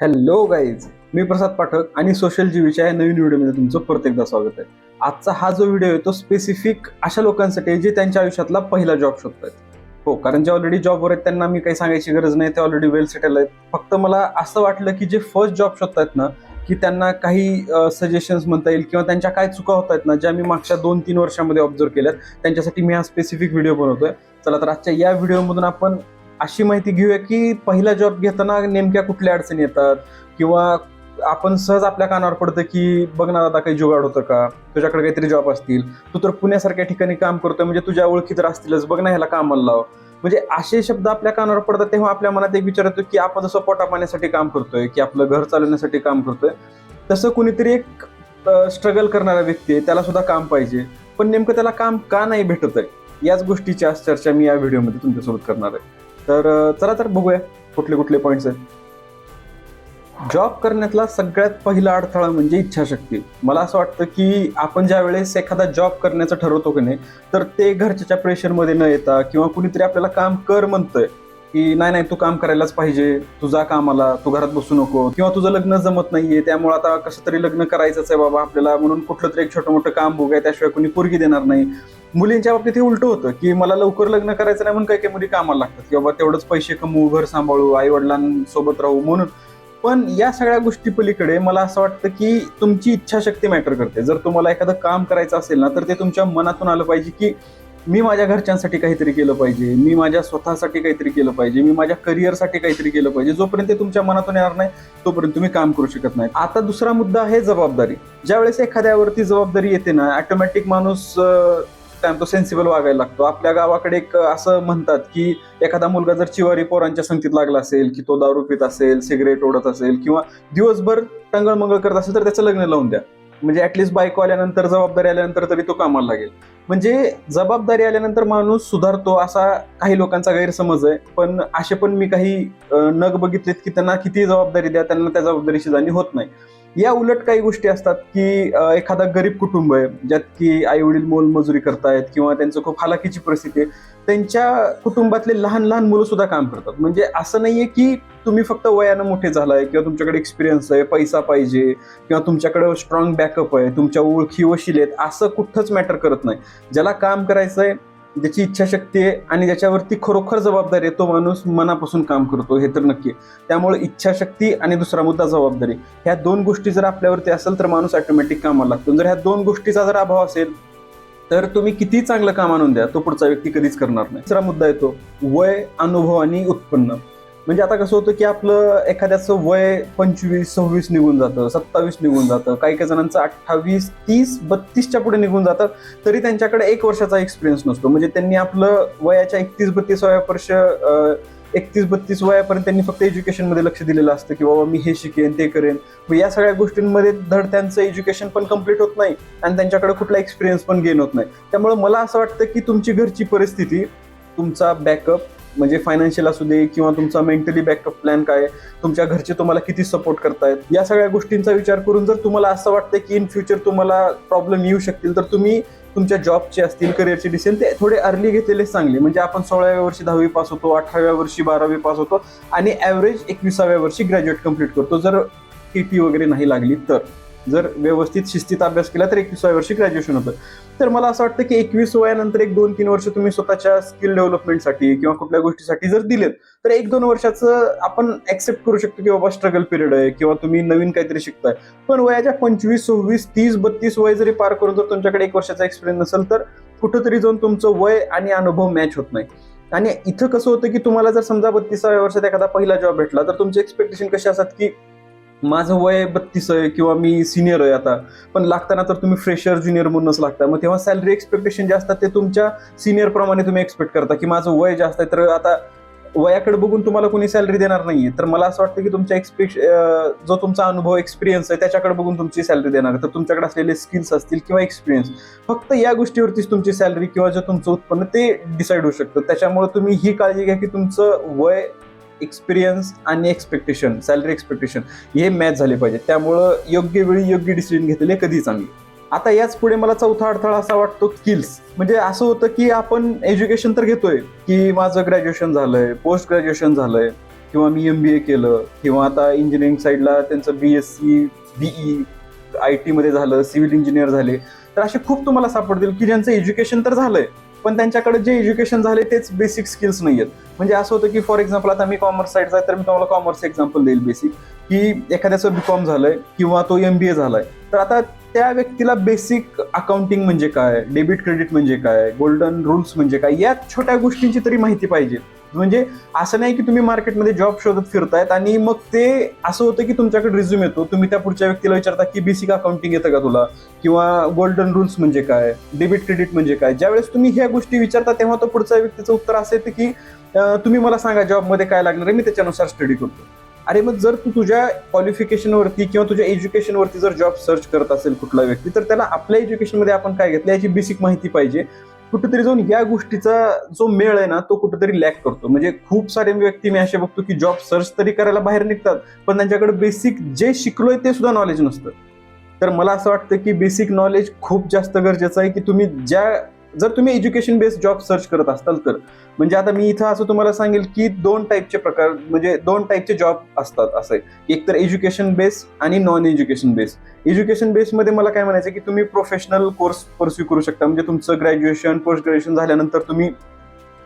Hello guys मी प्रसाद पाठक आणि social जीवीच्या या नवीन व्हिडिओमध्ये तुमचं परत एकदा स्वागत आहे. आजचा हा जो व्हिडिओ आहे तो स्पेसिफिक अशा लोकांसाठी आहे जे त्यांच्या आयुष्यातला पहिला जॉब शोधतात हो कारण जे ऑलरेडी जॉबवर आहेत त्यांना मी काही सांगायची गरज नाही. ते ऑलरेडी वेल सेटल आहेत. फक्त मला असं वाटलं की जे फर्स्ट जॉब शोधतायत ना की त्यांना काही सजेशन्स म्हणता येईल किंवा त्यांच्या काय चुका होत आहेत ना ज्या मी मागच्या दोन तीन वर्षामध्ये ऑब्झर्व केल्यात त्यांच्यासाठी मी हा स्पेसिफिक व्हिडिओ बनवतोय. चला तर आजच्या या व्हिडिओमधून आपण अशी माहिती घेऊया की पहिला जॉब घेताना नेमक्या कुठल्या अडचणी येतात? किंवा आपण सहज आपल्या कानावर पडतं की बघ ना दादा काही जुगाड होतं का? तुझ्याकडे काहीतरी जॉब असतील. तू तर पुण्यासारख्या ठिकाणी काम करतोय म्हणजे तुझ्या ओळखी तर असतीलच. बघ ना ह्याला कामाला लाव. म्हणजे असे शब्द आपल्या कानावर पडतात तेव्हा आपल्या मनात एक विचार येतो की आपण जसं पोटा पाण्यासाठी काम करतोय की आपलं घर चालवण्यासाठी काम करतोय तसं कुणीतरी एक स्ट्रगल करणारा व्यक्ती आहे त्याला सुद्धा काम पाहिजे. पण नेमकं त्याला काम का नाही भेटत आहे याच गोष्टीची आज चर्चा मी या व्हिडिओमध्ये तुमच्यासोबत करणार आहे. तर चला तर बघूया कुठले कुठले पॉईंट्स आहेत. जॉब करण्यातला सगळ्यात पहिला अडथळा म्हणजे इच्छाशक्ती. मला असं वाटतं की आपण ज्या वेळेस एखादा जॉब करण्याचं ठरवतो की नाही तर ते घरच्याच्या प्रेशरमध्ये न येता किंवा कुणीतरी आपल्याला काम कर म्हणतंय की नाही नाही तू काम करायलाच पाहिजे. तुझा कामाला. तू घरात बसू नको. किंवा तुझं लग्न जमत नाहीये. त्यामुळे आता कसं तरी लग्न करायचंच आहे बाबा आपल्याला. म्हणून कुठलं तरी एक छोटं मोठं काम बघूया. त्याशिवाय कोणी पोरगी देणार नाही. मुलींच्या बाबतीत हे उलट होतं की मला लवकर लग्न करायचं नाही म्हणून काही काही मुली कामाला लागतात. की बाबा तेवढंच पैसे कमवू घर सांभाळू आई वडिलांसोबत राहू म्हणून. पण या सगळ्या गोष्टी पलीकडे मला असं वाटतं की तुमची इच्छाशक्ती मॅटर करते. जर तुम्हाला एखादं काम करायचं असेल ना तर ते तुमच्या मनातून आलं पाहिजे की मी माझ्या घरच्यांसाठी काहीतरी केलं पाहिजे मी माझ्या स्वतःसाठी काहीतरी केलं पाहिजे मी माझ्या करिअरसाठी काहीतरी केलं पाहिजे. जोपर्यंत ते तुमच्या मनातून येणार नाही तोपर्यंत तुम्ही काम करू शकत नाही. आता दुसरा मुद्दा आहे जबाबदारी. ज्यावेळेस एखाद्यावरती जबाबदारी येते ना ॲटोमॅटिक माणूस टाइम तो सेन्सिबल वागायला लागतो. आपल्या गावाकडे एक असं म्हणतात की एखादा मुलगा जर चिवारी पोरांच्या संगतीत लागला असेल की तो दारू पित असेल सिगरेट ओढत असेल किंवा दिवसभर टंगळमंगळ करत असेल तर त्याचं लग्न लावून द्या. म्हणजे ऍटलिस्ट बायको आल्यानंतर जबाबदारी आल्यानंतर तरी तो कामाला लागेल. म्हणजे जबाबदारी आल्यानंतर माणूस सुधारतो असा काही लोकांचा गैरसमज आहे. पण असे पण मी काही नग बघितलेत की त्यांना किती जबाबदारी द्या त्यांना त्या जबाबदारीची जाणीव होत नाही. या उलट काही गोष्टी असतात की एखादा गरीब कुटुंब आहे ज्यात की आई वडील मोलमजुरी करतायत किंवा त्यांचं खूप हालाकीची परिस्थिती आहे त्यांच्या कुटुंबातले लहान लहान मुलं सुद्धा काम करतात. म्हणजे असं नाहीये की तुम्ही फक्त वयानं मोठे झालाय किंवा तुमच्याकडे एक्सपिरियन्स आहे पैसा पाहिजे किंवा तुमच्याकडे स्ट्रॉंग बॅकअप आहे तुमच्या ओळखी वशील आहेत असं कुठंच मॅटर करत नाही. ज्याला काम करायचं आहे ज्याची इच्छाशक्ती आहे आणि ज्याच्यावरती खरोखर जबाबदारी आहे तो माणूस मनापासून काम करतो हे तर नक्की आहे. त्यामुळे इच्छाशक्ती आणि दुसरा मुद्दा जबाबदारी. ह्या दोन गोष्टी जर आपल्यावरती असेल तर माणूस ऑटोमॅटिक कामाला लागतो. जर ह्या दोन गोष्टीचा जर अभाव असेल तर तुम्ही किती चांगलं काम आणून द्या तो पुढचा व्यक्ती कधीच करणार नाही. दुसरा मुद्दा येतो वय अनुभव आणि उत्पन्न. म्हणजे आता कसं होतं की आपलं एखाद्याचं वय पंचवीस सव्वीस निघून जातं सत्तावीस निघून जातं काही काही जणांचं अठ्ठावीस तीस बत्तीसच्या पुढे निघून जातं तरी त्यांच्याकडे एक वर्षाचा एक्सपिरियन्स नसतो. म्हणजे त्यांनी आपलं वयाच्या एकतीस बत्तीस वर्ष एकतीस बत्तीस वयापर्यंत त्यांनी फक्त एज्युकेशनमध्ये लक्ष दिलेलं असतं की बाबा मी हे शिकेन ते करेन. मग या सगळ्या गोष्टींमध्ये धड त्यांचं एज्युकेशन पण कंप्लीट होत नाही आणि त्यांच्याकडे कुठला एक्सपिरियन्स पण गेन होत नाही. त्यामुळे मला असं वाटतं की तुमची घरची परिस्थिती तुमचा बॅकअप म्हणजे फायनान्शियल असू दे किंवा तुमचा मेंटली बॅकअप प्लॅन काय आहे, तुमच्या घरचे तुम्हाला किती सपोर्ट करतायत या सगळ्या गोष्टींचा विचार करून जर तुम्हाला असं वाटतं की इन फ्युचर तुम्हाला प्रॉब्लेम येऊ शकतील तर तुम्ही तुमच्या जॉबचे असतील करिअरचे डिसिजन ते थोडे अर्ली घेतलेले चांगले. म्हणजे आपण सोळाव्या वर्षी दहावी पास होतो अठराव्या वर्षी बारावी पास होतो आणि ॲव्हरेज एकविसाव्या वर्षी ग्रॅज्युएट कंप्लीट करतो. जर टी टी वगैरे नाही लागली तर. जर व्यवस्थित शिस्तीत अभ्यास केला तर एकविसाव्या वर्षी ग्रॅज्युएशन होतं. तर मला असं वाटतं की एकवीस वयानंतर एक दोन तीन वर्ष तुम्ही स्वतःच्या स्किल डेव्हलपमेंटसाठी किंवा कुठल्या गोष्टीसाठी जर दिलेत तर एक दोन वर्षाचं आपण ऍक्सेप्ट करू शकतो की बाबा स्ट्रगल पिरियड आहे किंवा तुम्ही नवीन काहीतरी शिकताय. पण वयाच्या पंचवीस सव्वीस तीस बत्तीस वय जरी पार करून जर तुमच्याकडे एक वर्षाचा एक्सपिरियन्स नसेल तर कुठंतरी जाऊन तुमचं वय आणि अनुभव मॅच होत नाही. आणि इथं कसं होतं की तुम्हाला जर समजा बत्तीसाव्या वर्षात एखादा पहिला जॉब भेटला तर तुमचे एक्सपेक्टेशन कसे असतात की माझं वय बत्तीस आहे किंवा मी सिनियर आहे आता. पण लागताना तर तुम्ही फ्रेशर ज्युनियर म्हणूनच लागता. मग तेव्हा सॅलरी एक्सपेक्टेशन जे असतात ते तुमच्या सिनियर प्रमाणे तुम्ही एक्सपेक्ट करता की माझं वय जास्त आहे. तर आता वयाकडे बघून तुम्हाला कोणी सॅलरी देणार नाहीये. तर मला असं वाटतं की तुमच्या एक्सपेक्श जो तुमचा अनुभव एक्सपिरियन्स आहे त्याच्याकडे बघून तुमची सॅलरी देणार. आहे. तर तुमच्याकडे असलेले स्किल्स असतील किंवा एक्सपिरियन्स फक्त या गोष्टीवरतीच तुमची सॅलरी किंवा जे तुमचं उत्पन्न ते डिसाईड होऊ शकतं. त्याच्यामुळे तुम्ही ही काळजी घ्या की तुमचं वय एक्सपिरियन्स आणि एक्सपेक्टेशन सॅलरी एक्सपेक्टेशन हे मॅच झाले पाहिजे. त्यामुळं योग्य वेळी योग्य डिसिजन घेतलेले कधी चांगले आता याच पुढे मला चौथा अडथळा असा वाटतो स्किल्स म्हणजे असं होतं की आपण एज्युकेशन तर घेतोय की माझं ग्रॅज्युएशन झालंय पोस्ट ग्रॅज्युएशन झालंय किंवा मी एम बी ए केलं किंवा आता इंजिनिअरिंग साईडला त्यांचं B S C BE I टीमध्ये झालं सिव्हिल इंजिनियर झाले. तर असे खूप तुम्हाला सापडतील की ज्यांचं एज्युकेशन तर झालंय पण त्यांच्याकडे जे एज्युकेशन झाले तेच बेसिक स्किल्स नाही आहेत म्हणजे असं होतं की फॉर एक्झाम्पल आता मी कॉमर्स साईडचा आहे तर मी तुम्हाला कॉमर्स एक्झाम्पल देईल बेसिक की एखाद्याचं बी कॉम झालंय किंवा तो एम बी ए झालाय. तर आता त्या व्यक्तीला बेसिक अकाउंटिंग म्हणजे काय? डेबिट क्रेडिट म्हणजे काय? गोल्डन रूल्स म्हणजे काय? या छोट्या गोष्टींची तरी माहिती पाहिजे. म्हणजे असं नाही की तुम्ही मार्केटमध्ये जॉब शोधत फिरतायत आणि मग ते असं होतं की तुमच्याकडे रिझ्यूम येतो. तुम्ही त्या पुढच्या व्यक्तीला विचारता की बेसिक अकाउंटिंग येतं का तुला? किंवा गोल्डन रूल्स म्हणजे काय? डेबिट क्रेडिट म्हणजे काय? ज्यावेळेस तुम्ही ह्या गोष्टी विचारता तेव्हा तो पुढच्या व्यक्तीचं उत्तर असं येतं की तुम्ही मला सांगा जॉबमध्ये काय लागणार आहे मी त्याच्यानुसार स्टडी करतो. अरे मग जर तू तुझ्या क्वालिफिकेशनवरती किंवा तुझ्या एज्युकेशनवरती जर जॉब सर्च करत असेल कुठला व्यक्ती तर त्याला आपल्या एज्युकेशनमध्ये आपण काय घेतलं? याची बेसिक माहिती पाहिजे. कुठेतरी जाऊन या गोष्टीचा जो मेळ आहे ना तो कुठेतरी लॅक करतो. म्हणजे खूप सारे व्यक्ती मी असे बघतो की जॉब सर्च तरी करायला बाहेर निघतात पण त्यांच्याकडे बेसिक जे शिकलोय ते सुद्धा नॉलेज नसतं. तर मला असं वाटतं की बेसिक नॉलेज खूप जास्त गरजेचं आहे की तुम्ही ज्या जर तुम्ही एज्युकेशन बेस्ड जॉब सर्च करत असाल तर. म्हणजे आता मी इथं असं तुम्हाला सांगेल की दोन टाईपचे प्रकार म्हणजे दोन टाईपचे जॉब असतात असं. एक तर एज्युकेशन बेस आणि नॉन एज्युकेशन बेस एज्युकेशन बेसमध्ये मला काय म्हणायचं की तुम्ही प्रोफेशनल कोर्स परस्यू करू शकता. म्हणजे तुमचं ग्रॅज्युएशन पोस्ट ग्रॅज्युएशन झाल्यानंतर तुम्ही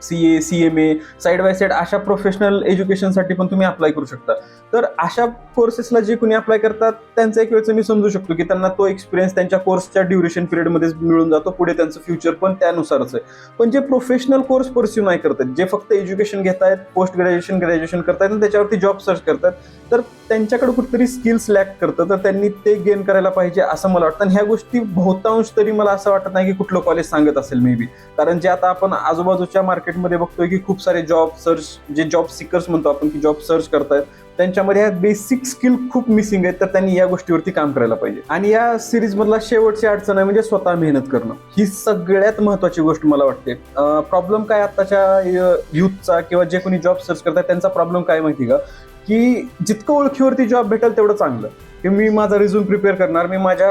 C A C M A side by side अशा प्रोफेशनल एज्युकेशनसाठी पण तुम्ही अप्लाय करू शकता. तर अशा कोर्सेसला जे कोणी अप्लाय करतात त्यांचं एक वेळचं मी समजू शकतो की त्यांना तो एक्सपिरियन्स त्यांच्या कोर्सच्या ड्युरेशन पिरियडमध्येच मिळून जातो पुढे त्यांचं फ्युचर पण त्यानुसारच आहे. पण जे प्रोफेशनल कोर्स परस्यू नाही करतात जे फक्त एज्युकेशन घेत आहेत पोस्ट ग्रॅज्युएशन ग्रॅज्युएशन करतायत आणि त्याच्यावरती जॉब सर्च करतात तर त्यांच्याकडे कुठेतरी स्किल्स लॅक करतं. तर त्यांनी ते गेन करायला पाहिजे असं मला वाटतं. आणि ह्या गोष्टी बहुतांश तरी मला असं वाटत नाही की कुठलं कॉलेज सांगत असेल मे बी कारण जे आता आपण आजूबाजूच्या मार्केट मार्केटमध्ये बघतोय की खूप सारे जॉब सर्च जे जॉब सिकर्स म्हणतो आपण की जॉब सर्च करतायत त्यांच्यामध्ये ह्या बेसिक स्किल खूप मिसिंग आहेत तर त्यांनी या गोष्टीवरती काम करायला पाहिजे. आणि या सिरीज मधला शेवटची अडचण आहे म्हणजे स्वतः मेहनत करणं. ही सगळ्यात महत्वाची गोष्ट मला वाटते. प्रॉब्लेम काय आताच्या युथचा किंवा जे कोणी जॉब सर्च करतात त्यांचा प्रॉब्लेम काय माहिती का? की जितकं ओळखीवरती जॉब भेटेल तेवढं चांगलं. की मी माझा रिझ्यूम प्रिपेअर करणार मी माझ्या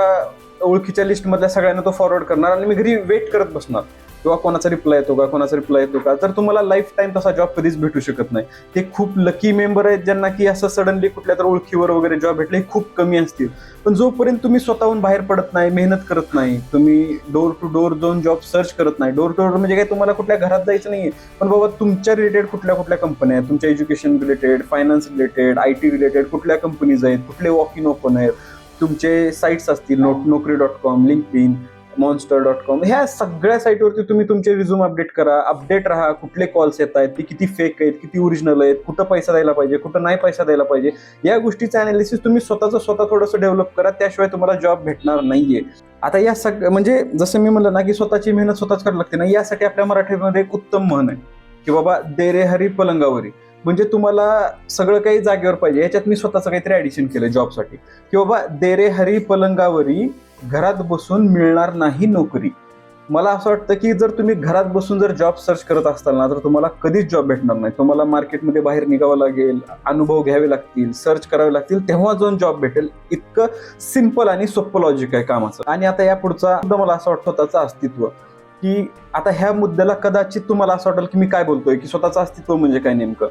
ओळखीच्या लिस्टमधल्या सगळ्यांना तो फॉरवर्ड करणार आणि मी घरी वेट करत बसणार. किंवा कोणाचा रिप्लाय येतो का कोणाचा रिप्लाय येतो का तर तुम्हाला लाईफ टाईम तसा जॉब कधीच भेटू शकत नाही. ते खूप लकी मेंबर आहेत ज्यांना की असं सडनली कुठल्या तर ओळखीवर वगैरे जॉब भेटले खूप कमी असतील. पण जोपर्यंत तुम्ही स्वतःहून बाहेर पडत नाही मेहनत करत नाही तुम्ही डोर टू डोर जाऊन जॉब सर्च करत नाही डोर टू डोर म्हणजे काय तुम्हाला कुठल्या घरात जायचं नाहीये. पण बाबा तुमच्या रिलेटेड कुठल्या कुठल्या कंपन्या आहेत? तुमच्या education related finance related I T related कुठल्या कंपनीज आहेत? कुठले वॉक इन ओपन आहेत? तुमचे साईट्स असतील note Naukri dot com LinkedIn Monster dot com ह्या सगळ्या साईटवरती तुम्ही तुमचे रिझ्यूम अपडेट करा. अपडेट राहा. कुठले कॉल्स येत आहेत ते किती फेक आहेत किती ओरिजिनल आहेत कुठं पैसा द्यायला पाहिजे कुठं नाही पैसा द्यायला पाहिजे. या गोष्टीचं अनालिसिस तुम्ही स्वतःचं स्वतः थोडंसं डेव्हलप करा. त्याशिवाय तुम्हाला जॉब भेटणार नाहीये. आता या सग म्हणजे जसं मी म्हणलं ना की स्वतःची मेहनत स्वतःच करावी लागते ना यासाठी आपल्या मराठीमध्ये एक उत्तम म्हण आहे की बाबा देरे हरी पलंगावरी. म्हणजे तुम्हाला सगळं काही जागेवर पाहिजे. याच्यात मी स्वतःचं काहीतरी ऍडिशन केलं जॉबसाठी की बाबा देरे हरी पलंगावरी. घरात बसून मिळणार नाही नोकरी. मला असं वाटतं की जर तुम्ही घरात बसून जर जॉब सर्च करत असताल ना तर तुम्हाला कधीच जॉब भेटणार नाही. तुम्हाला मार्केटमध्ये बाहेर निघावं लागेल अनुभव घ्यावे लागतील सर्च करावे लागतील तेव्हा जाऊन जॉब भेटेल. इतकं सिंपल आणि सोपं लॉजिक आहे कामाचं. आणि आता या पुढचा मुद्दा मला असं वाटतं त्याचं अस्तित्व. की आता ह्या मुद्द्याला कदाचित तुम्हाला असं वाटेल की मी काय बोलतोय की स्वतःचं अस्तित्व म्हणजे काय नेमकं?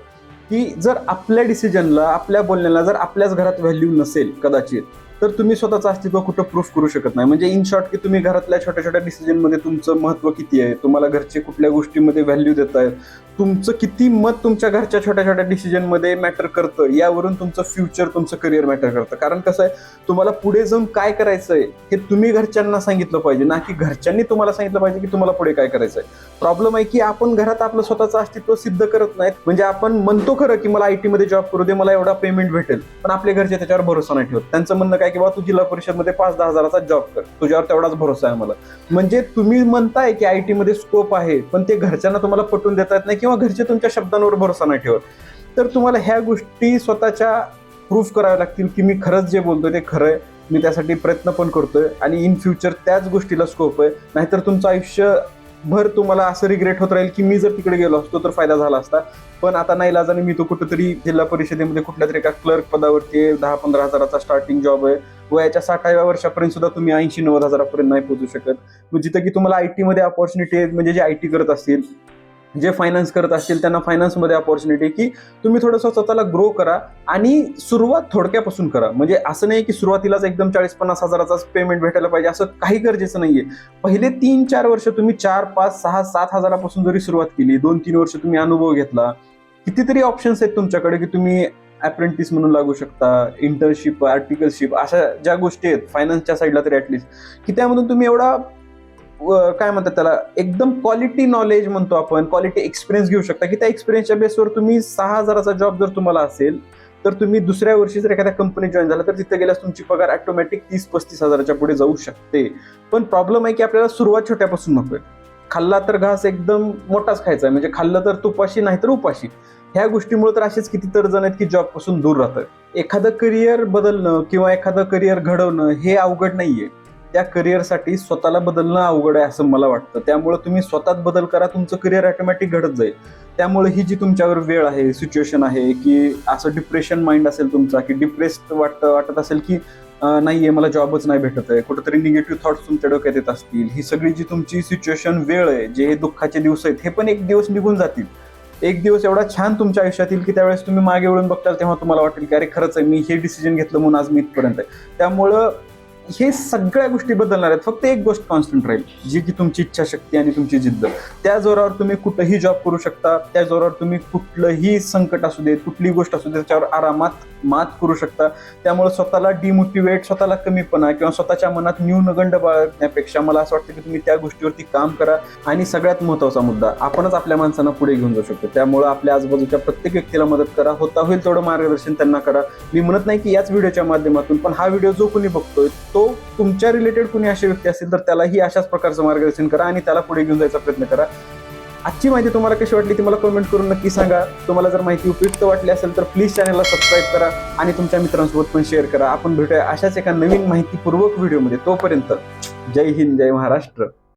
की जर आपल्या डिसिजनला आपल्या बोलण्याला जर आपल्याच घरात व्हॅल्यू नसेल कदाचित तर तुम्ही स्वतःचं अस्तित्व कुठं प्रूफ करू शकत नाही. म्हणजे इन शॉर्ट की तुम्ही घरातल्या छोट्या छोट्या डिसिजनमध्ये तुमचं महत्त्व किती आहे? तुम्हाला घरचे कुठल्या गोष्टीमध्ये व्हॅल्यू देत आहेत? तुमचं किती मत तुमच्या घरच्या छोट्या छोट्या डिसिजनमध्ये मॅटर करतं? यावरून तुमचं फ्युचर तुमचं करिअर मॅटर करतं. कारण कसं आहे तुम्हाला पुढे जाऊन काय करायचं आहे हे तुम्ही घरच्यांना सांगितलं पाहिजे. ना की घरच्यांनी तुम्हाला सांगितलं पाहिजे की तुम्हाला पुढे काय करायचं आहे प्रॉब्लेम आहे की आपण घरात आपलं स्वतःचं अस्तित्व सिद्ध करत नाहीत. म्हणजे आपण म्हणतो खरं की मला आय टीमध्ये जॉब करू दे मला एवढा पेमेंट भेटेल. पण आपले घरचे त्याच्यावर भरोसा नाही ठेवत. त्यांचं म्हणणं काय काय किंवा तू जिल्हा परिषदमध्ये पाच दहा हजाराचा जॉब कर. तुझ्यावर तेवढाच भरोसा आहे मला. म्हणजे तुम्ही म्हणताय की आय टी मध्ये स्कोप आहे पण ते घरच्यांना तुम्हाला पटवून देता येत नाही किंवा घरचे तुमच्या शब्दांवर भरोसा नाही ठेवत. तर तुम्हाला ह्या गोष्टी स्वतःच्या प्रूफ कराव्या लागतील की मी खरंच जे बोलतोय ते खरं आहे. मी त्यासाठी प्रयत्न पण करतोय आणि इन फ्युचर त्याच गोष्टीला स्कोप आहे. नाहीतर तुमचं आयुष्य भर तुम्हाला असं रिग्रेट होत राहील की मी जर तिकडे गेलो असतो तर फायदा झाला असता. पण आता नाही लाजाने मी तो कुठेतरी जिल्हा परिषदेमध्ये कुठल्या तरी एका क्लर्क पदावरती आहे, दहा पंधरा हजाराचा स्टार्टिंग जॉब आहे. वयाच्या साठाव्या वर्षापर्यंत सुद्धा तुम्ही ऐंशी नव्वद हजारापर्यंत नाही पोहोचू शकत. मग जिथं की तुम्हाला आय टीमध्ये अपॉर्च्युनिटी म्हणजे जे आय टी करत असतील जे फायनान्स करत असतील त्यांना फायनान्समध्ये ऑपॉर्च्युनिटी की तुम्ही थोडंसं स्वतःला ग्रो करा आणि सुरुवात थोडक्यापासून करा. म्हणजे असं नाही की सुरुवातीलाच एकदम चाळीस पन्नास हजाराचाच पेमेंट भेटायला पाहिजे असं काही गरजेचं नाहीये. पहिले तीन चार वर्ष तुम्ही चार पाच सहा सात हजारापासून जरी सुरुवात केली दोन तीन वर्ष तुम्ही अनुभव घेतला कितीतरी ऑप्शन्स आहेत तुमच्याकडे की तुम्ही अप्रेंटिस म्हणून लागू शकता इंटर्नशिप आर्टिकलशिप अशा ज्या गोष्टी आहेत फायनान्सच्या साईडला तरी ऍटलिस्ट की त्यामधून तुम्ही एवढा काय म्हणतात त्याला एकदम क्वालिटी नॉलेज म्हणतो आपण क्वालिटी एक्सपिरियन्स घेऊ शकता की त्या एक्सपिरियन्सच्या बेसवर तुम्ही सहा हजाराचा जॉब जर तुम्हाला असेल तर तुम्ही दुसऱ्या वर्षी जर एखाद्या कंपनीत जॉईन झाला तर तिथे गेल्यास तुमची पगार ऑटोमॅटिक तीस पस्तीस हजाराच्या पुढे जाऊ शकते. पण प्रॉब्लेम आहे की आपल्याला सुरुवात छोट्यापासून नकोय. खाल्ला तर घास एकदम मोठाच खायचा आहे म्हणजे खाल्लं तर तुपाशी नाही तर उपाशी. ह्या गोष्टीमुळे तर असेच किती तर जण आहेत की जॉबपासून दूर राहतात. एखादं करिअर बदलणं किंवा एखादं करिअर घडवणं हे अवघड नाहीये. त्या करिअरसाठी स्वतःला बदलणं अवघड आहे असं मला वाटतं. त्यामुळे तुम्ही स्वतःत बदल करा तुमचं करिअर ऑटोमॅटिक घडत जाईल. त्यामुळे ही जी तुमच्यावर वेळ आहे सिच्युएशन आहे की असं डिप्रेशन माइंड असेल तुमचा की डिप्रेस्ड वाटत वाटत असेल की नाही आहे मला जॉबच नाही भेटत आहे कुठंतरी निगेटिव्ह थॉट्स तुमच्या डोक्यात येत असतील. ही सगळी जी तुमची सिच्युएशन वेळ आहे जे हे दुःखाचे दिवस आहेत हे पण एक दिवस निघून जातील. एक दिवस एवढा छान तुमच्या आयुष्यात येईल की त्यावेळेस तुम्ही मागे वळून बघताल तेव्हा तुम्हाला वाटेल की अरे खरंच आहे मी हे डिसिजन घेतलं म्हणून आज मी इथपर्यंत आहे. त्यामुळं हे सगळ्या गोष्टी बदलणार आहेत. फक्त एक गोष्ट कॉन्स्टंट राहील जी की तुमची इच्छाशक्ती आणि तुमची जिद्द. त्या जोरावर तुम्ही कुठंही जॉब करू शकता त्या जोरावर तुम्ही कुठलंही संकट असू देत कुठलीही गोष्ट असू दे त्याच्यावर आरामात मात करू शकता. त्यामुळे स्वतःला डिमोटिवेट स्वतःला कमीपणा किंवा स्वतःच्या मनात न्यूनगंड बाळगण्यापेक्षा मला असं वाटतं की तुम्ही त्या गोष्टीवरती काम करा. आणि सगळ्यात महत्त्वाचा मुद्दा आपणच आपल्या माणसांना पुढे घेऊन जाऊ शकतो. त्यामुळे आपल्या आजूबाजूच्या प्रत्येक व्यक्तीला मदत करा. होता होईल तेवढं मार्गदर्शन त्यांना करा. मी म्हणत नाही की याच व्हिडिओच्या माध्यमातून पण हा व्हिडिओ जो कोणी बघतोय तो तुमच्या रिलेटेड कुणी असे व्यक्ती असतील तर त्यालाही अशाच प्रकारचं मार्गदर्शन करा आणि त्याला पुढे घेऊन जायचा प्रयत्न करा. आजची माहिती तुम्हाला कशी वाटली ती मला कमेंट करून नक्की सांगा. तुम्हाला जर माहिती उपयुक्त वाटली असेल तर प्लीज चॅनलला सबस्क्राईब करा आणि तुमच्या मित्रांसोबत पण शेअर करा. आपण भेटूया अशाच एका नवीन माहितीपूर्वक व्हिडिओमध्ये तोपर्यंत जय हिंद जय महाराष्ट्र.